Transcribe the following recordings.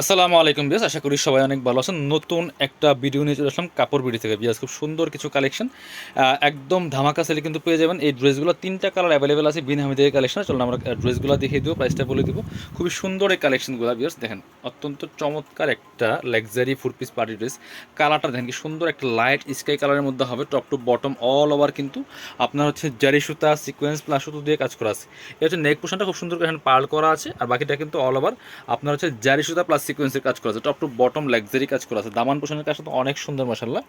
আসসালামু আলাইকুম বিয়াস আশা করি সবাই অনেক ভালো আছেন। নতুন একটা ভিডিও নিয়ে চলে আসলাম কাপড় বিড়ি থেকে। বিয়াস খুব সুন্দর কিছু কালেকশন একদম ধামাকা সেলে কিন্তু পেয়ে যাবেন। এই ড্রেসগুলো তিনটা কালার অ্যাভেলেবেল আছে বিন হামিদের কালেকশন চলুন আমরা ড্রেসগুলো দেখিয়ে দেবো প্রাইসটা বলে দেবো। খুবই সুন্দর এই কালেকশনগুলো বিয়াস দেখেন। অত্যন্ত চমৎকার একটা luxury food piece party dress কালারটা দেখেন কি সুন্দর একটা লাইট স্কাই কালারের মধ্যে হবে top to bottom all over কিন্তু। আপনার হচ্ছে জারি সুতা সিকোয়েন্স প্লাস সুতো দিয়ে কাজ করা আছে। এটা হচ্ছে নেক পোশনটা খুব সুন্দর করে এখানে পার্ল করা আছে। আর বাকিটা কিন্তু অল ওভার আপনার হচ্ছে জারি সুতা প্লাস সিকোয়েন্সের কাজ করা আছে। টপ টু বটম লাক্সারি কাজ করা আছে। দামান পোশনের কাজ তো অনেক সুন্দর মশাল্লা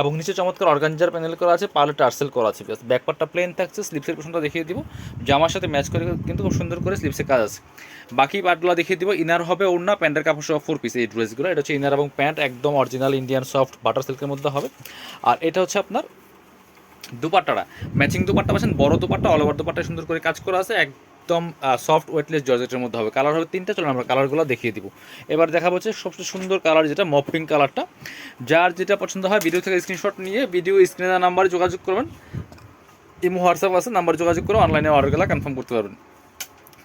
এবং নিচে চমৎকার অর্গানজার প্যানেল করা আছে, পার্লে টার্সেল করা আছে ব্যাকপারটা প্লেন থাকছে স্লিপসের পোশনটা দেখিয়ে দিব। জামার সাথে ম্যাচ করে কিন্তু খুব সুন্দর করে স্লিপসের কাজ আছে। বাকি পার্টগুলো দেখিয়ে দিব। ইনার হবে ওড়না, প্যান্টের কাপড় সহ ফোর পিস এই ড্রেসগুলো এটা হচ্ছে ইনার এবং প্যান্ট একদম অরিজিনাল ইন্ডিয়ান সফট বাটার সিল্কের মধ্যে হবে। আর এটা হচ্ছে আপনার দুপাট্টাটা। ম্যাচিং দুপাট্টা পাচ্ছেন, বড় দুপাট্টা অল ওভার দুপাট্টা সুন্দর করে কাজ করা আছে। একদম সফট ওয়েটলেস জর্জেটের মধ্যে হবে। কালার হবে তিনটা, চলুন আমরা কালারগুলো দেখিয়ে দিব। এবার দেখা হচ্ছে সবচেয়ে সুন্দর কালার যেটা মপ পিঙ্ক কালারটা যার যেটা পছন্দ হয় ভিডিও থেকে স্ক্রিনশট নিয়ে ভিডিও স্ক্রিনে নাম্বারে যোগাযোগ করবেন। ইমো হোয়াটসঅ্যাপ আছে নাম্বার যোগাযোগ করে অনলাইনে অর্ডারগুলো কনফার্ম করতে পারবেন।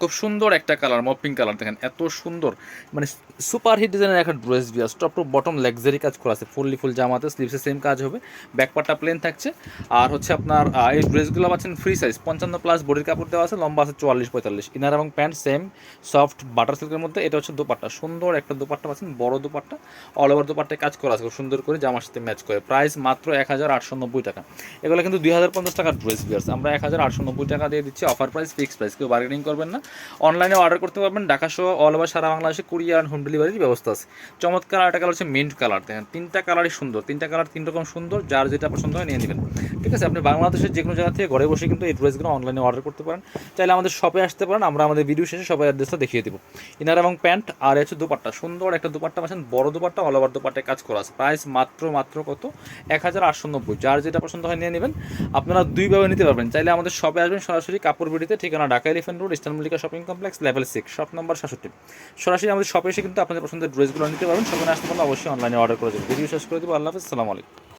খুব সুন্দর একটা কালার মপিং কালার দেখেন এত সুন্দর। মানে সুপার হিট ডিজাইনের একটা ড্রেস বিয়াস টপ টু বটম লাক্সারি কাজ করা আছে, ফুললি ফুল জামাতে স্লিভসে সেম কাজ হবে ব্যাকপারটা প্লেন থাকছে। আর হচ্ছে আপনার এই ড্রেসগুলো পাচ্ছেন ফ্রি সাইজ পঞ্চান্ন প্লাস বডির কাপড় দেওয়া আছে, লম্বা আছে চুয়াল্লিশ, পঁয়তাল্লিশ। ইনার এবং প্যান্ট সেম সফট বাটার সিল্কের মধ্যে, এটা হচ্ছে দোপাট্টা। সুন্দর একটা দোপাট্টা পাচ্ছেন, বড় দোপাট্টা অল ওভার দোপাট্টায় কাজ করা আছে, খুব সুন্দর করে জামার সাথে ম্যাচ করে। প্রাইস মাত্র এক হাজার আটশো নব্বই টাকা। এগুলো কিন্তু দুই হাজার পঞ্চাশ টাকার ড্রেস বিয়ার্স আমরা এক হাজার আটশো নব্বই টাকা দিয়ে দিচ্ছি অফার প্রাইস ফিক্স প্রাইস কেউ বার্গেনিং করবেন না। অনলাইনে অর্ডার করতে পারবেন। ঢাকা সহ অল ওভার সারা বাংলাদেশে কুরিয়ার অ্যান্ড হোম ডেলিভারির ব্যবস্থা আছে। চমৎকার আরেকটা কালার হচ্ছে মিন্ট কালার দেখেন, তিনটা কালারই সুন্দর। তিনটা কালার তিন রকম সুন্দর। যার যেটা পছন্দ হয় নিয়ে নেবেন। ঠিক আছে? আপনি বাংলাদেশের যে কোনো জায়গা থেকে ঘরে বসে কিন্তু এই ড্রেসগুলো অনলাইনে অর্ডার করতে পারেন। চাইলে আমাদের শপে আসতে পারেন। আমরা আমাদের ভিডিও শেষে সবাই অ্যাড্রেসটা দেখিয়ে দেবো। ইনার এবং প্যান্ট আর হচ্ছে দুপাট্টা। সুন্দর একটা দুপাট্টা পাচ্ছেন। বড় দুপাট্টা অল ওভার দুপাট্টায় কাজ করা আছে। প্রাইস মাত্র মাত্র কত? এক হাজার আটশো নব্বই। যার যেটা পছন্দ হয় নিয়ে নেবেন। আপনারা দুইভাবে নিতে পারবেন। চাইলে আমাদের শপে আসবেন সরাসরি কাপড় বিড়িতে। ঠিকানা Dhaka Elephant Road Eastern Mallika shopping complex level six shop number সাতষট্টি। সরাসরি আমাদের শপে এসে কিন্তু আপনাদের পছন্দের ড্রেসগুলো নিতে পারবেন। সেখানে আসতে পারলে অবশ্যই অনলাইনে অর্ডার করে দেবেন। ভিডিও শেষ করে দেবো। আল্লাহ হাফিজ। আলাইকুম।